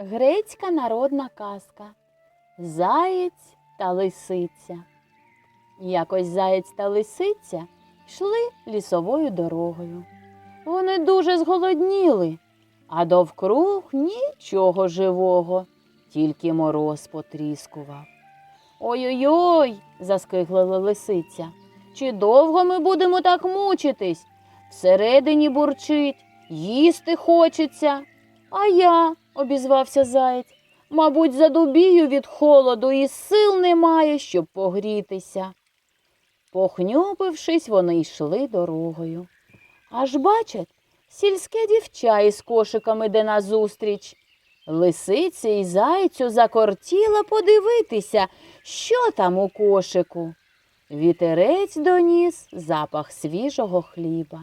Грецька народна казка Заєць та лисиця. Якось заєць та лисиця йшли лісовою дорогою. Вони дуже зголодніли, а довкруг нічого живого, тільки мороз потріскував. Ой-ой-ой, заскиглила лисиця. Чи довго ми будемо так мучитись? Всередині бурчить, їсти хочеться. А я, обізвався заєць, мабуть, задубію від холоду і сил немає, щоб погрітися. Похнюпившись, вони йшли дорогою. Аж бачать, сільське дівча із кошиками йде назустріч. Лисиці й зайцю закортіла подивитися, що там у кошику. Вітерець доніс запах свіжого хліба.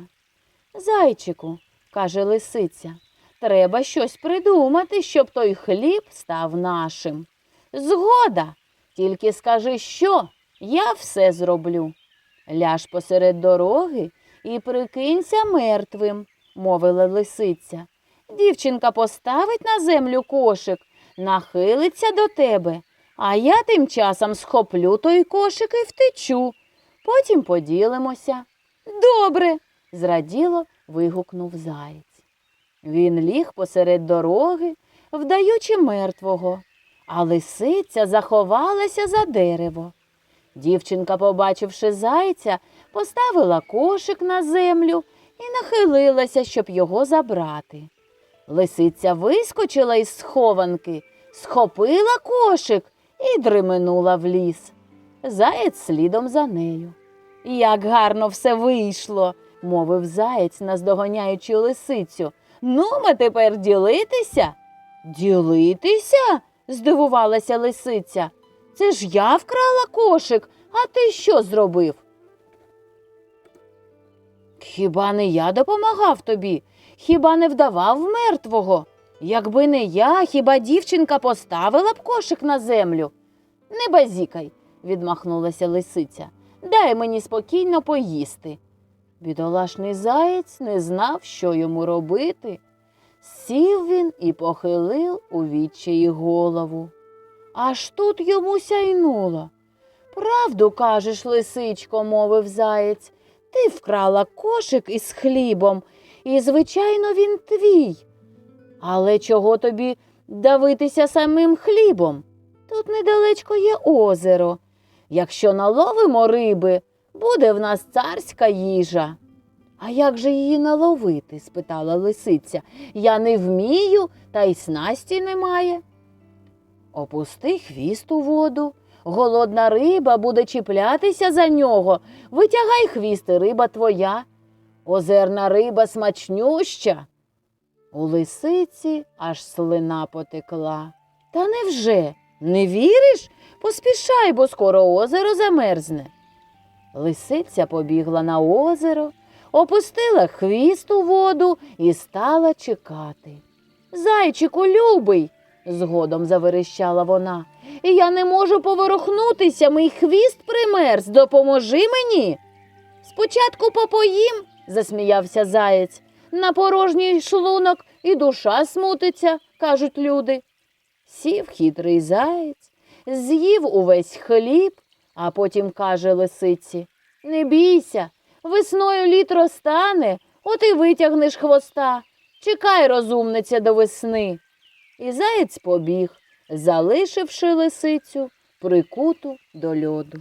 Зайчику, каже лисиця, треба щось придумати, щоб той хліб став нашим. Згода, тільки скажи, що, я все зроблю. Ляж посеред дороги і прикинься мертвим, мовила лисиця. Дівчинка поставить на землю кошик, нахилиться до тебе, а я тим часом схоплю той кошик і втечу. Потім поділимося. Добре, зраділо вигукнув заєць. Він ліг посеред дороги, вдаючи мертвого, а лисиця заховалася за дерево. Дівчинка, побачивши зайця, поставила кошик на землю і нахилилася, щоб його забрати. Лисиця вискочила із схованки, схопила кошик і дременула в ліс. Заєць слідом за нею. Як гарно все вийшло, мовив заєць, наздоганяючи лисицю. Ну, ми тепер ділитися? Ділитися? здивувалася лисиця. Це ж я вкрала кошик, а ти що зробив? Хіба не я допомагав тобі? Хіба не вдавав мертвого? Якби не я, хіба дівчинка поставила б кошик на землю? Не базікай, відмахнулася лисиця. Дай мені спокійно поїсти. Бідолашний заєць не знав, що йому робити. Сів він і похилив у відчаї голову. Аж тут йому сяйнуло. Правду кажеш, лисичко, мовив заєць, ти вкрала кошик із хлібом, і, звичайно, він твій. Але чого тобі давитися самим хлібом? Тут недалечко є озеро. Якщо наловимо риби, буде в нас царська їжа. А як же її наловити? спитала лисиця. Я не вмію, та й снасті немає. Опусти хвіст у воду. Голодна риба буде чіплятися за нього. Витягай хвіст, риба твоя. Озерна риба смачнюща. У лисиці аж слина потекла. Та невже? Не віриш? Поспішай, бо скоро озеро замерзне. Лисиця побігла на озеро, опустила хвіст у воду і стала чекати. Зайчику, любий, згодом заверещала вона. Я не можу поворухнутися, мій хвіст примерз. Допоможи мені. Спочатку попоїм, засміявся заєць. На порожній шлунок і душа смутиться, кажуть люди. Сів хитрий заєць, з'їв увесь хліб, а потім каже лисиці Не бійся, весною літ розтане, от і витягнеш хвоста. Чекай, розумниця, до весни. І заєць побіг, залишивши лисицю прикуту до льоду.